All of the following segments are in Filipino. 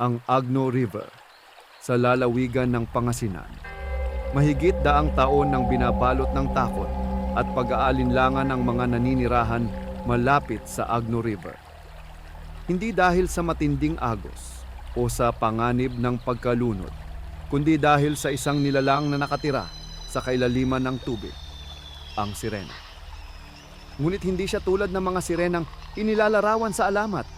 ang Agno River sa lalawigan ng Pangasinan. Mahigit daang taon nang binabalot ng takot at pag-aalinlangan ng mga naninirahan malapit sa Agno River. Hindi dahil sa matinding agos o sa panganib ng pagkalunod, kundi dahil sa isang nilalang na nakatira sa kailaliman ng tubig, ang sirena. Ngunit hindi siya tulad ng mga sirenang inilalarawan sa alamat.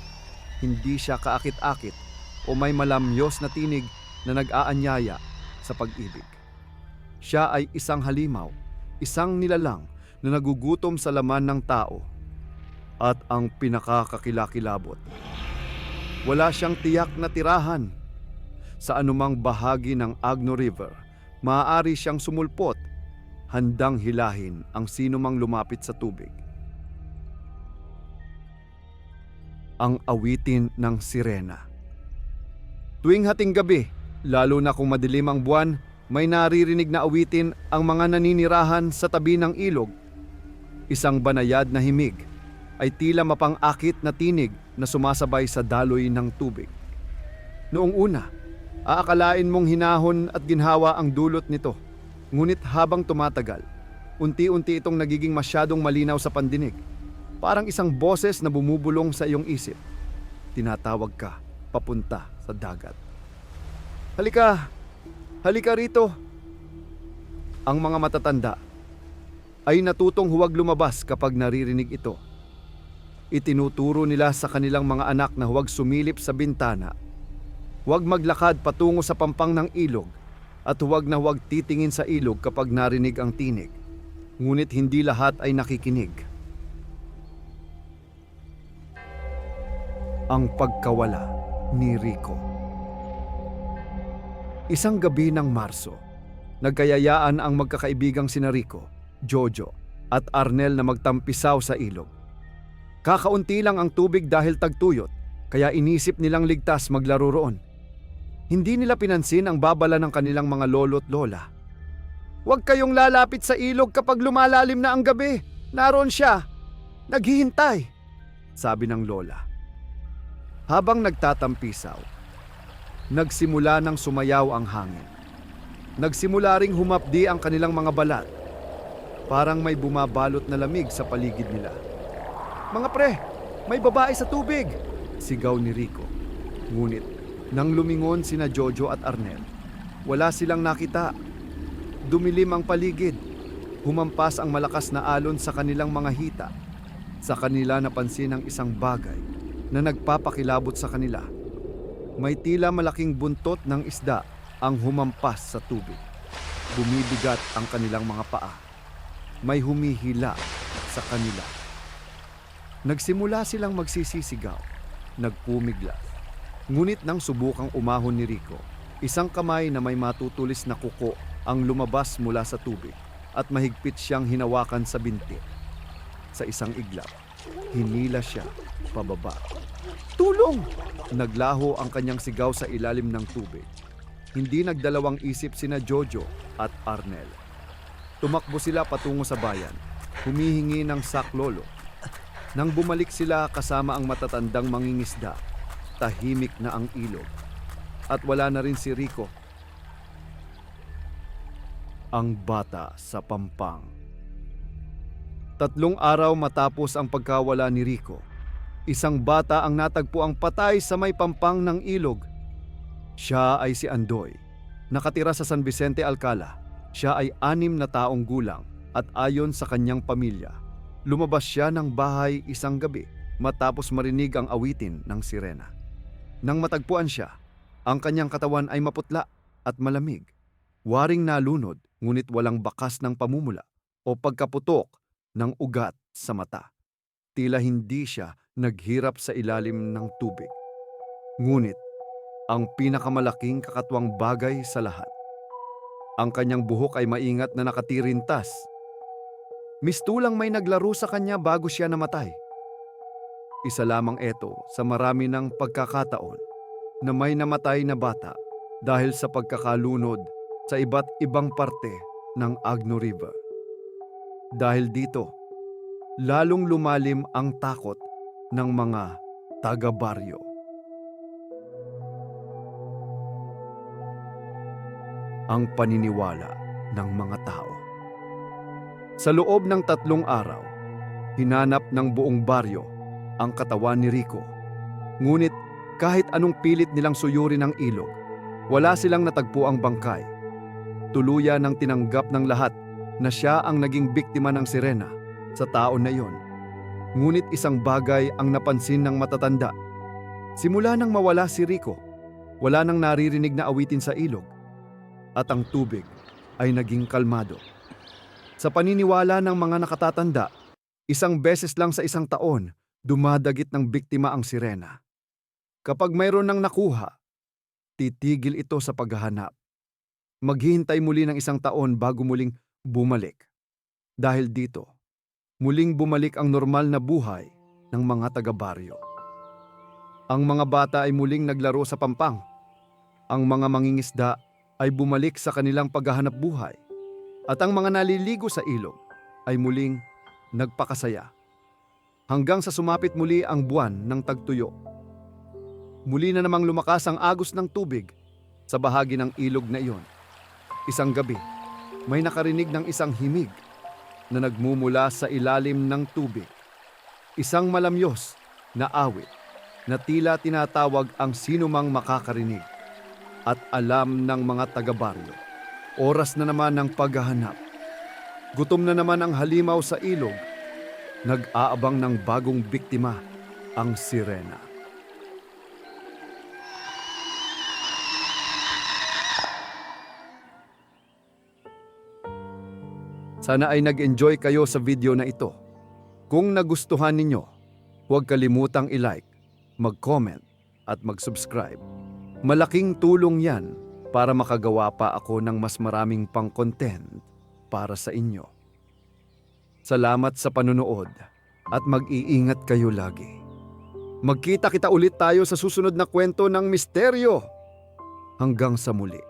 Hindi siya kaakit-akit o may malamyos na tinig na nag-aanyaya sa pag-ibig. Siya ay isang halimaw, isang nilalang na nagugutom sa laman ng tao at ang pinakakakilakilabot. Wala siyang tiyak na tirahan. Sa anumang bahagi ng Agno River, maaari siyang sumulpot, handang hilahin ang sinumang lumapit sa tubig. Ang awitin ng sirena. Tuwing hating gabi, lalo na kung madilim ang buwan, may naririnig na awitin ang mga naninirahan sa tabi ng ilog. Isang banayad na himig ay tila mapang-akit na tinig na sumasabay sa daloy ng tubig. Noong una, aakalain mong hinahon at ginhawa ang dulot nito. Ngunit habang tumatagal, unti-unti itong nagiging masyadong malinaw sa pandinig. Parang isang boses na bumubulong sa iyong isip. Tinatawag ka papunta sa dagat. Halika! Halika rito! Ang mga matatanda ay natutong huwag lumabas kapag naririnig ito. Itinuturo nila sa kanilang mga anak na huwag sumilip sa bintana, huwag maglakad patungo sa pampang ng ilog, at huwag na huwag titingin sa ilog kapag narinig ang tinig. Ngunit hindi lahat ay nakikinig. Ang pagkawala ni Rico. Isang gabi ng Marso, nagkayayaan ang magkakaibigang sina Rico, Jojo, at Arnel na magtampisaw sa ilog. Kakaunti lang ang tubig dahil tagtuyot, kaya inisip nilang ligtas maglaro roon. Hindi nila pinansin ang babala ng kanilang mga lolo't lola. Huwag kayong lalapit sa ilog kapag lumalalim na ang gabi. Naroon siya. Naghihintay, sabi ng lola. Habang nagtatampisaw, nagsimula ng sumayaw ang hangin. Nagsimula ring humapdi ang kanilang mga balat. Parang may bumabalot na lamig sa paligid nila. Mga pre, may babae sa tubig! Sigaw ni Rico. Ngunit, nang lumingon sina Jojo at Arnel, wala silang nakita. Dumilim ang paligid. Humampas ang malakas na alon sa kanilang mga hita. Sa kanila napansin ang isang bagay na nagpapakilabot sa kanila. May tila malaking buntot ng isda ang humampas sa tubig. Bumibigat ang kanilang mga paa. May humihila sa kanila. Nagsimula silang magsisisigaw, nagpumiglas. Ngunit nang subukang umahon ni Rico, isang kamay na may matutulis na kuko ang lumabas mula sa tubig at mahigpit siyang hinawakan sa binti. Sa isang iglap, hinila siya pababa. Tulong! Naglaho ang kanyang sigaw sa ilalim ng tubig. Hindi nagdalawang isip sina Jojo at Arnel. Tumakbo sila patungo sa bayan, humihingi ng saklolo. Nang bumalik sila kasama ang matatandang mangingisda, tahimik na ang ilog. At wala na rin si Rico. Ang bata sa pampang. Tatlong araw matapos ang pagkawala ni Rico, isang bata ang natagpo ang patay sa may pampang ng ilog. Siya ay si Andoy. Nakatira sa San Vicente Alcala. Siya ay anim na taong gulang at ayon sa kanyang pamilya, lumabas siya ng bahay isang gabi matapos marinig ang awitin ng sirena. Nang matagpuan siya, ang kanyang katawan ay maputla at malamig. Waring nalunod ngunit walang bakas ng pamumula o pagkaputok ng ugat sa mata. Tila hindi siya naghirap sa ilalim ng tubig. Ngunit ang pinakamalaking kakatwang bagay sa lahat. Ang kanyang buhok ay maingat na nakatirintas. Mistulang may naglaro sa kanya bago siya namatay. Isa lamang ito sa marami ng pagkakataon na may namatay na bata dahil sa pagkakalunod sa iba't ibang parte ng Agno River. Dahil dito, lalong lumalim ang takot ng mga taga-baryo. ang paniniwala ng mga tao. Sa loob ng tatlong araw, hinanap ng buong baryo ang katawan ni Rico. Ngunit kahit anong pilit nilang suyurin ang ilog, wala silang natagpo ang bangkay. Tuluyan ng tinanggap ng lahat na siya ang naging biktima ng sirena sa taon na iyon. Ngunit isang bagay ang napansin ng matatanda. Simula nang mawala si Rico, wala nang naririnig na awitin sa ilog at ang tubig ay naging kalmado. Sa paniniwala ng mga nakatatanda, isang beses lang sa isang taon dumadagit ng biktima ang sirena. Kapag mayroon ng nakuha, titigil ito sa paghahanap. Maghihintay muli ng isang taon bago muling bumalik. Dahil dito, muling bumalik ang normal na buhay ng mga taga-baryo. Ang mga bata ay muling naglaro sa pampang. Ang mga mangingisda ay bumalik sa kanilang paghahanap buhay. At ang mga naliligo sa ilog ay muling nagpakasaya. Hanggang sa sumapit muli ang buwan ng tagtuyo. Muli na namang lumakas ang agos ng tubig sa bahagi ng ilog na iyon. Isang gabi, may nakarinig ng isang himig na nagmumula sa ilalim ng tubig. Isang malamyos na awit na tila tinatawag ang sinumang makakarinig at alam ng mga taga-baryo. Oras na naman ng paghahanap. Gutom na naman ang halimaw sa ilog. Nag-aabang ng bagong biktima, ang sirena. Sana ay nag-enjoy kayo sa video na ito. Kung nagustuhan ninyo, huwag kalimutang i-like, mag-comment at mag-subscribe. Malaking tulong yan para makagawa pa ako ng mas maraming pang content para sa inyo. Salamat sa panunood at mag-iingat kayo lagi. Magkita kita ulit tayo sa susunod na kwento ng misteryo. Hanggang sa muli.